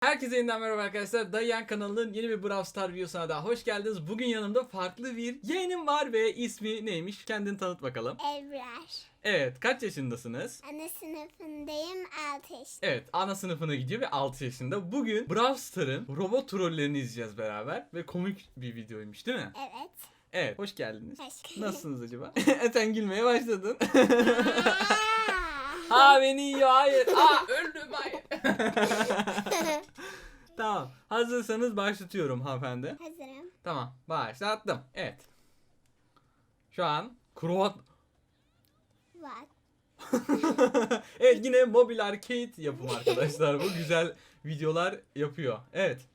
Herkese yeniden merhaba arkadaşlar. Dayan kanalının yeni bir Brawl Star videosuna daha hoş geldiniz. Bugün yanımda farklı bir yeğenim var ve ismi neymiş? Kendini tanıt bakalım. Ebrar. Evet, kaç yaşındasınız? Ana sınıfındayım 6 yaşında. Evet, ana sınıfına gidiyor ve 6 yaşında. Bugün Brawl Star'ın robot trollerini izleyeceğiz beraber ve komik bir videoymuş değil mi? Evet. Evet, hoş geldiniz. Hoş. Nasılsınız acaba? Sen gülmeye başladın. Aa beni yiyor, hayır. Aa öldüm, hayır. tamam, hazırsanız başlatıyorum hanımefendi. Hazırım. Tamam başlattım. Evet. Şu an Kruvat... Var. evet yine mobil arcade yapım arkadaşlar. Bu güzel videolar yapıyor. Evet.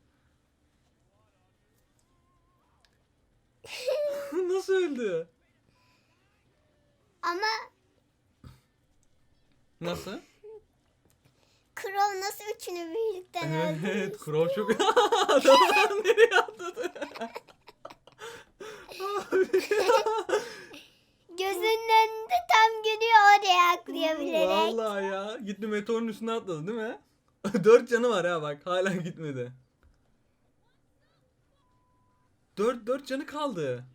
Nasıl öldü? Ama Nasıl? Crow nasıl üçünü birlikten öldürdü? evet Crow çok... Adamlar nereye atladı? Gözünün önünde tam görüyor oraya aklayabilerek. Vallahi ya. Gitti meteorun üstüne atladı değil mi? Dört canı var ha bak. Hala gitmedi. Dört, dört canı kaldı.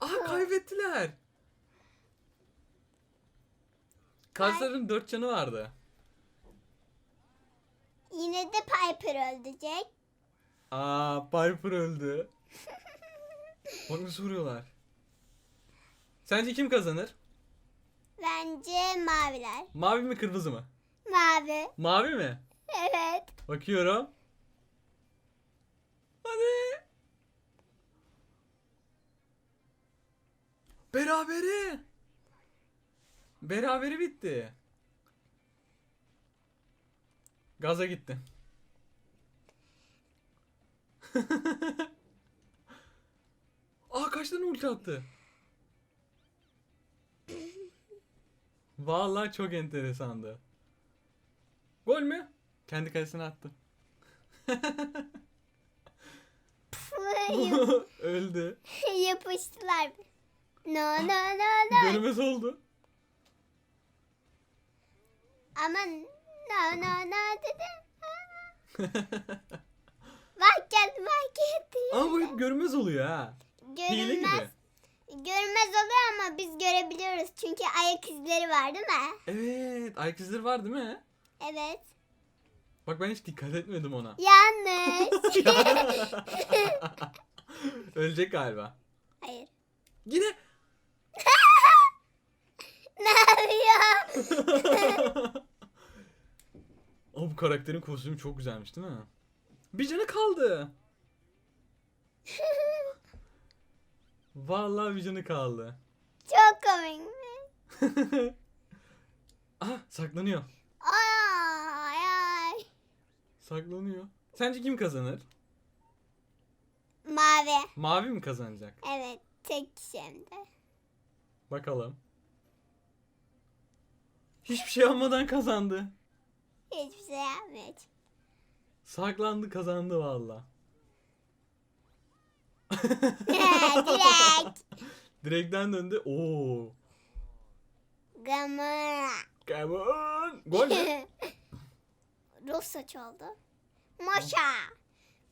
Aa kaybettiler. Karşıların dört canı vardı. Yine de Piper öldürecek. Aa Piper öldü. Bak nasıl vuruyorlar. Sence kim kazanır? Bence maviler. Mavi mi kırmızı mı? Mavi. Mavi mi? Evet. Bakıyorum. Hadi. Berabere. Berabere bitti. Gaza gitti. Aa kaç tane ulti attı? Vallahi çok enteresandı. Gol mü? Kendi kalesine attı. Öldü. Yapıştılar. No no no no. Görmez oldu. Ama no no no dedim. Geldi bak geldi. Ama bu hep görmez oluyor ha. Hile gibi. Görünmez. Görünmez oluyor ama biz görebiliyoruz. Çünkü ayak izleri var değil mi? Evet, ayak izleri var değil mi? Evet. Bak ben hiç dikkat etmedim ona. Yanlış. Ölecek galiba. Hayır. Yine. Ne yapıyor? Ama bu karakterin kostümü çok güzelmiş değil mi? Bir canı kaldı. Vallahi bir canı kaldı. Çok komik mi? Aha saklanıyor. Ay ay. Saklanıyor. Sence kim kazanır? Mavi. Mavi mi kazanacak? Evet. Tek kişi hem de. Bakalım. Hiçbir şey almadan kazandı. Hiçbir şey yapmıyor. Saklandı kazandı valla. Direkt. Direkten döndü. Oo. Gamora. On. Gol mü? Rus çaldı. Moşa.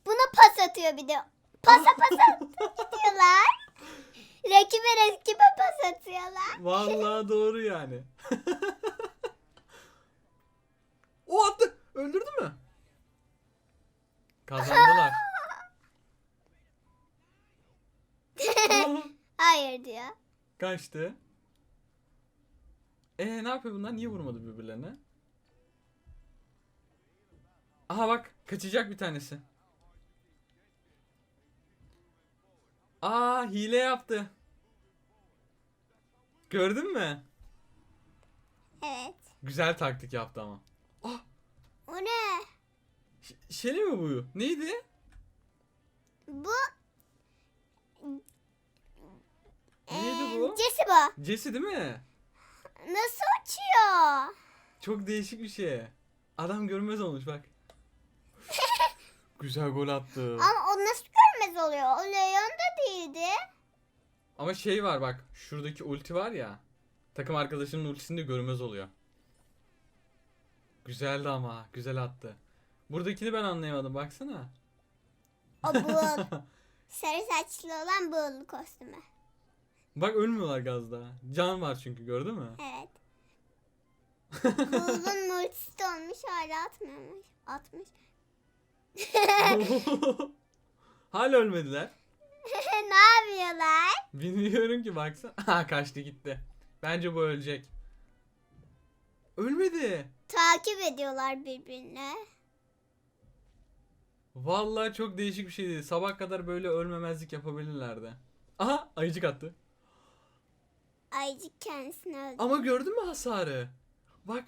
Buna pas atıyor bir de. Pasa pasa gidiyorlar. Rakibe rakibe pas atıyorlar. Vallahi doğru yani. O attı. Öldürdü mü? Kazandılar. Hayır diyor. Kaçtı. Ee ne yapıyor bunlar? Niye vurmadı birbirlerine? Aha bak kaçacak bir tanesi. Aa hile yaptı. Gördün mü? Evet. Güzel taktik yaptı ama. Ah O ne? Ş- Şeli mi bu? Neydi? Bu Neydi Ee, bu? Jesse bu. Jesse değil mi? Nasıl uçuyor? Çok değişik bir şey. Adam görmez olmuş bak. Güzel gol attı. Ama o nasıl görmez oluyor? O Leon da değildi. Ama şey var bak. Şuradaki ulti var ya. Takım arkadaşının ultisinde görmez oluyor. Güzeldi ama. Güzel attı. Buradakini ben anlayamadım. Baksana. O buğul. Sarı saçlı olan buğulu kostümü. Bak ölmüyorlar gazda. Can var çünkü gördün mü? Evet. Buğulun multisi olmuş hala atmıyormuş. Atmış. Hala ölmediler. ne yapıyorlar? Bilmiyorum ki baksana. Ha kaçtı gitti. Bence bu ölecek. Ölmedi. Takip ediyorlar birbirini. Vallahi çok değişik bir şeydi. Sabah kadar böyle ölmemezlik yapabilirlerdi. Aha ayıcık attı. Ayıcık kendisini öldürdü. Ama gördün mü hasarı? Bak.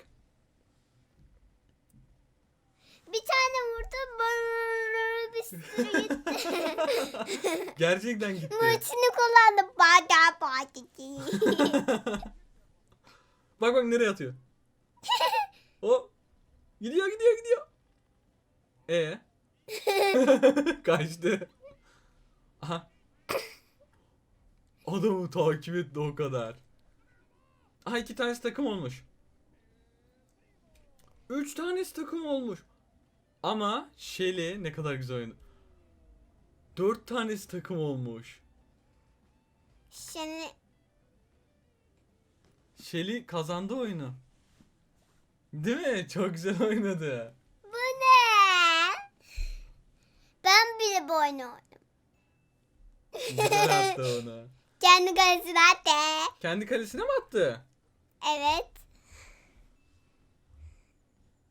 Bir tane vurdu brrrr bir sürü gitti. Gerçekten gitti. Multisini kullandı. Bada badiki. bak bak nereye atıyor. O gidiyor gidiyor gidiyor. E kaçtı. Aha. Adamı takip etti o kadar. Aha iki tanesi takım olmuş. Üç tanesi takım olmuş. Ama Shelly ne kadar güzel oynadı. Dört tanesi takım olmuş. Şimdi Shelly kazandı oyunu. Değil mi? Çok güzel oynadı. bu ne? Ben bile bu oyunu oynadım. Güzel attı onu. Kendi kalesine attı. Kendi kalesine mi attı? Evet.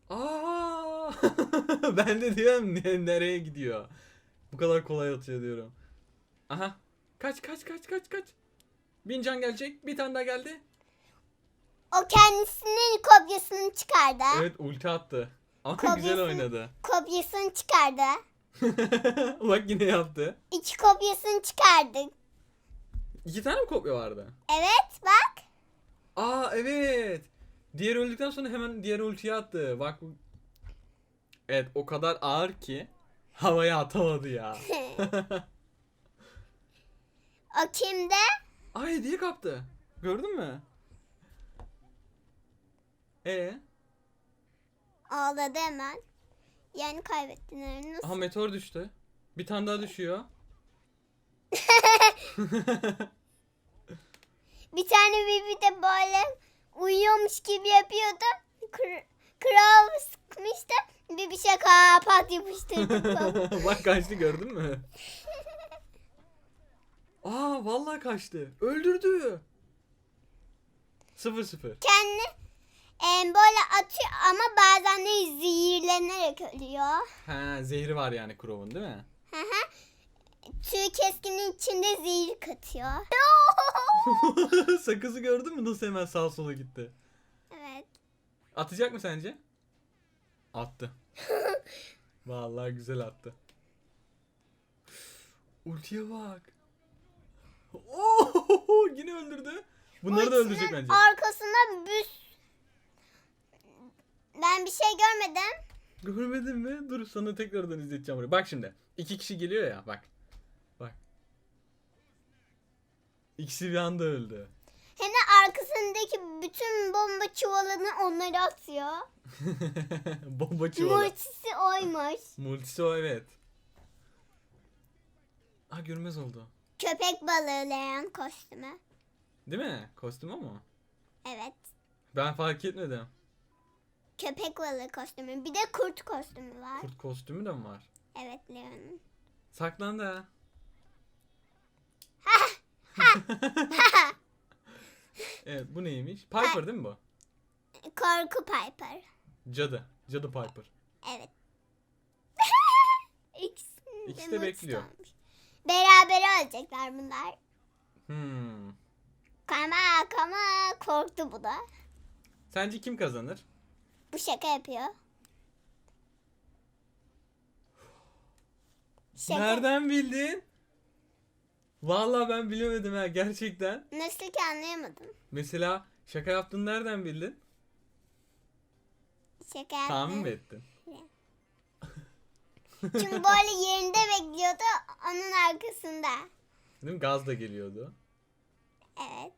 Aa! ben de diyorum ne- nereye gidiyor? Bu kadar kolay atıyor diyorum. Aha. Kaç kaç kaç kaç kaç. Bin can gelecek. Bir tane daha geldi. O kendisinin kopyasını çıkardı. Evet ulti attı. Ama güzel oynadı. Kopyasını çıkardı. Bak yine yaptı. İki kopyasını çıkardı. İki tane mi kopya vardı? Evet bak. Aa evet. Diğer öldükten sonra hemen diğer ultiyi attı. Bak. bu- Evet o kadar ağır ki havaya atamadı ya. O kimde? Aa hediye kaptı. Gördün mü? E Ağladı hemen. Yani kaybettiler. Nasıl? aha meteor düştü. Bir tane daha düşüyor. Bir tane bibi de böyle uyuyormuş gibi yapıyordu. Kır, kral sıkmıştı. Bibi şaka pat yapıştırdı. Bak kaçtı gördün mü? Aa vallahi kaçtı. Öldürdü. 0 0. Kendi e, böyle atıyor ama bazen de zehirlenerek ölüyor. Ha zehri var yani Crow'un değil mi? Hı hı. Tüy keskinin içinde zehir katıyor. Sakızı gördün mü nasıl hemen sağa sola gitti? evet. Atacak mı sence? Attı. Vallahi güzel attı. Ultiye bak. Oo, yine öldürdü. Bunları da öldürecek bence. Arkasında bir ben bir şey görmedim. Görmedin mi? Dur sana tekrardan izleteceğim orayı. Bak şimdi. iki kişi geliyor ya bak. Bak. İkisi bir anda öldü. De arkasındaki bütün bomba çuvalını onlara atıyor. Bomba çuvalı. Multisi oymuş. Multisi o evet. Aa görmez oldu. Köpek balığı leğen kostümü. Değil mi? Kostüm o mu? Evet. Ben fark etmedim. Köpek balığı kostümü. Bir de kurt kostümü var. Kurt kostümü de mi var? Evet Leon'un. Saklandı ha. evet bu neymiş? Piper değil mi bu? Korku Piper. Cadı. Cadı Piper. Evet. İkisinin İkisi de bekliyor. olmuş. Beraber ölecekler bunlar. Hmm. Kama kama korktu bu da. Sence kim kazanır? Bu şaka yapıyor. Şaka. Nereden bildin? Vallahi ben bilemedim ha gerçekten. Nasıl ki anlayamadım. Mesela şaka yaptın nereden bildin? Şaka yaptım. Tahmin mi ettin? Çünkü böyle yerinde bekliyordu onun arkasında. Değil mi? Gaz da geliyordu. Evet.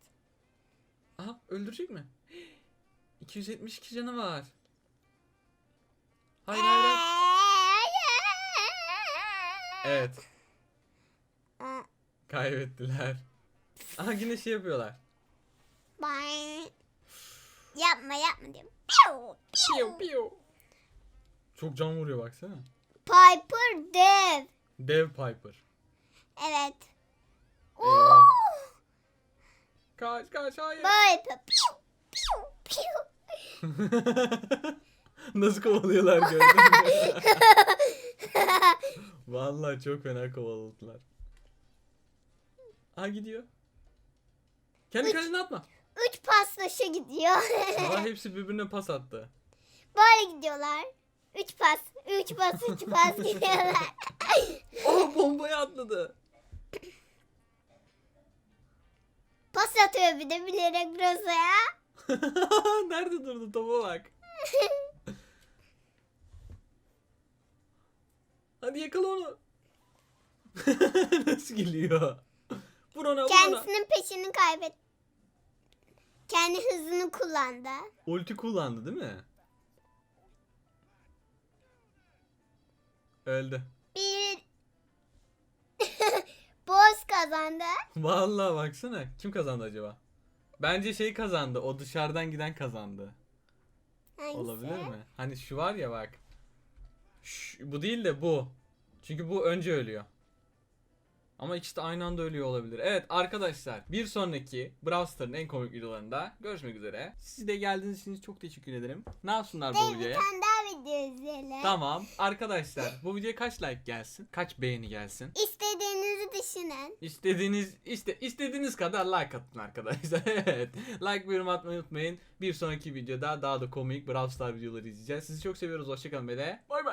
Aha öldürecek mi? 272 canı var. Hayır hayır. Evet. Kaybettiler. Aha yine şey yapıyorlar. Yapma yapma diyorum. Piu, piu. Piu. Çok can vuruyor baksana. Piper dev. Dev Piper. Evet. Kaç kaç hayır. Böyle. Nasıl kovalıyorlar gördün mü? Vallahi çok fena kovaladılar. Aha gidiyor. Kendi Üç. kalene atma. Üç paslaşa gidiyor. Aa hepsi birbirine pas attı. Böyle gidiyorlar. Üç pas. Üç pas. Üç pas gidiyorlar. Oh bombaya atladı. pas atıyor bir de bilerek Rosa'ya. Nerede durdu topa bak. Hadi yakala onu. Nasıl geliyor? Vur ona vur ona. Kendisinin peşini kaybet. Kendi hızını kullandı. Ulti kullandı değil mi? Öldü. Bir boz kazandı. Vallahi baksana. Kim kazandı acaba? Bence şey kazandı. O dışarıdan giden kazandı. Hangisi? Olabilir mi? Hani şu var ya bak. Şş, bu değil de bu. Çünkü bu önce ölüyor. Ama ikisi de aynı anda ölüyor olabilir. Evet arkadaşlar bir sonraki Brawl Stars'ın en komik videolarında görüşmek üzere. Siz de geldiğiniz için çok teşekkür ederim. Ne yapsınlar bu bir videoya? tane daha video izleyelim. Tamam arkadaşlar bu videoya kaç like gelsin? Kaç beğeni gelsin? İstediğinizi düşünün. İstediğiniz işte istediğiniz kadar like atın arkadaşlar. evet. Like ve yorum atmayı unutmayın. Bir sonraki videoda daha da komik Brawl Stars videoları izleyeceğiz. Sizi çok seviyoruz. Hoşçakalın ve de bay bay.